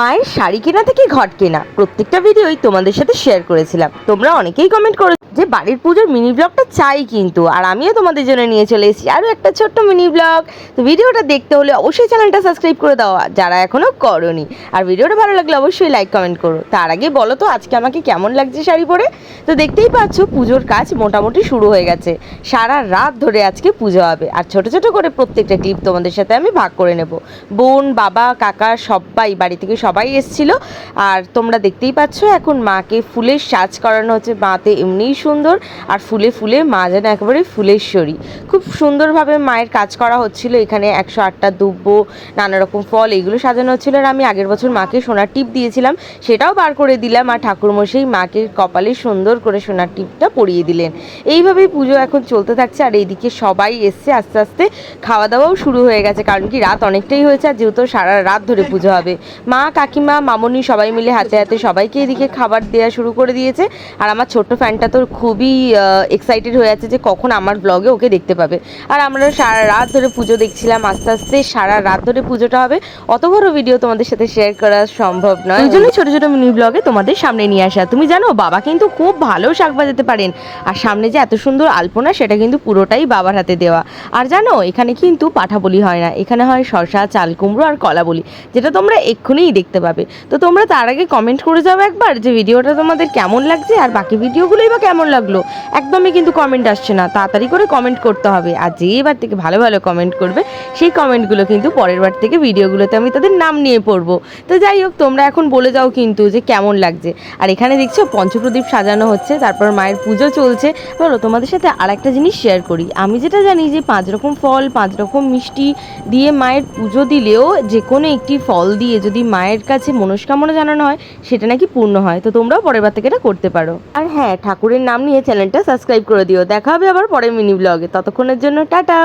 মায়ের শাড়ি কেনা থেকে ঘট কেনা, প্রত্যেকটা ভিডিওই তোমাদের সাথে শেয়ার করেছিলাম। তোমরা অনেকেই কমেন্ট করো যে বাড়ির পুজোর মিনি ব্লগটা চাই কিন্তু, আর আমিও তোমাদের জন্য নিয়ে চলে এসেছি আরও একটা ছোট্ট মিনি ব্লগ তো ভিডিওটা দেখতে হলে অবশ্যই চ্যানেলটা সাবস্ক্রাইব করে দাও যারা এখনও করনি, আর ভিডিওটা ভালো লাগলে অবশ্যই লাইক কমেন্ট করো। তার আগে বলো তো, আজকে আমাকে কেমন লাগছে শাড়ি পরে? তো দেখতেই পাচ্ছ, পুজোর কাজ মোটামুটি শুরু হয়ে গেছে। সারা রাত ধরে আজকে পুজো হবে, আর ছোট ছোট করে প্রত্যেকটা ক্লিপ তোমাদের সাথে আমি ভাগ করে নেব। বোন, বাবা, কাকা, সবাই বাড়ি থেকে সবাই এসছিল। আর তোমরা দেখতেই পাচ্ছ, এখন মাকে ফুলের সাজ করানো হচ্ছে। মাতে এমনিই সুন্দর, আর ফুলে ফুলে মা যেন একেবারে ফুলেশ্বরী। খুব সুন্দরভাবে মায়ের কাজ করা হচ্ছিল। এখানে একশো আটটা দুব্য নানা রকম ফল এগুলো সাজানো হচ্ছিল। আর আমি আগের বছর মাকে সোনার টিপ দিয়েছিলাম, সেটাও বার করে দিলাম। আর ঠাকুরমশাই মাকে কপালে সুন্দর করে সোনার টিপটা পরিয়ে দিলেন। এইভাবেই পুজো এখন চলতে থাকছে। আর এইদিকে সবাই এসছে, আস্তে আস্তে খাওয়া দাওয়াও শুরু হয়ে গেছে। কারণ কি, রাত অনেকটাই হয়েছে। আর যেহেতু সারা রাত ধরে পুজো হবে, মা কাকিমা, মামনি সবাই মিলে হাতে হাতে সবাইকে এদিকে খাবার দেওয়া শুরু করে দিয়েছে। আর আমার ছোট্ট ফ্যানটা তো খুবই এক্সাইটেড হয়ে আছে যে কখন আমার ব্লগে ওকে দেখতে পাবে। আর আমরা সারা রাত ধরে পুজো দেখছিলাম, আস্তে আস্তে সারা রাত ধরে পুজোটা হবে। অত বড় ভিডিও তোমাদের সাথে শেয়ার করা সম্ভব নয়। ওই জন্যই ছোট ছোট মিনি ব্লগে তোমাদের সামনে নিয়ে আসা। তুমি জানো, বাবা কিন্তু খুব ভালো শাক বাজাতে পারেন। আর সামনে যে এত সুন্দর আলপনা, সেটা কিন্তু পুরোটাই বাবার হাতে দেওয়া। আর জানো, এখানে কিন্তু পাঠা বলি হয় না। এখানে হয় শশা চাল কুমড়ো আর কলা বলি যেটা তোমরা এক্ষুনিই দেখতে পাবে। তো তোমরা তার আগে কমেন্ট করে যাও একবার যে ভিডিওটা তোমাদের কেমন লাগছে আর বাকি ভিডিওগুলোই বা কেমন লাগল। একদমই কিন্তু কমেন্ট আসছে না, তাড়াতাড়ি করে কমেন্ট করতে হবে। আর যে এবার থেকে ভালো ভালো কমেন্ট করবে, সেই কমেন্টগুলো কিন্তু পরের বার থেকে ভিডিওগুলোতে আমি তাদের নাম নিয়ে পড়ব। তো যাই হোক, তোমরা এখন বলে যাও কিন্তু যে কেমন লাগছে। আর এখানে দেখছ পঞ্চপ্রদীপ সাজানো হচ্ছে, তারপর মায়ের পুজো চলছে। বলো, তোমাদের সাথে আর একটা জিনিস শেয়ার করি। আমি যেটা জানি যে পাঁচ রকম ফল, পাঁচ রকম মিষ্টি দিয়ে মায়ের পুজো দিলেও যে কোনো একটি ফল দিয়ে যদি মায়ের কাছে মনস্কামনা জানানো হয়, সেটা নাকি পূর্ণ হয়। তো তোমরাও পরের বার থেকে এটা করতে পারো। আর হ্যাঁ ঠাকুরের নাম নিয়ে চ্যানেলটা সাবস্ক্রাইব করে দিও। দেখা হবে আবার পরের মিনি ব্লগে। ততক্ষণের জন্য টাটা।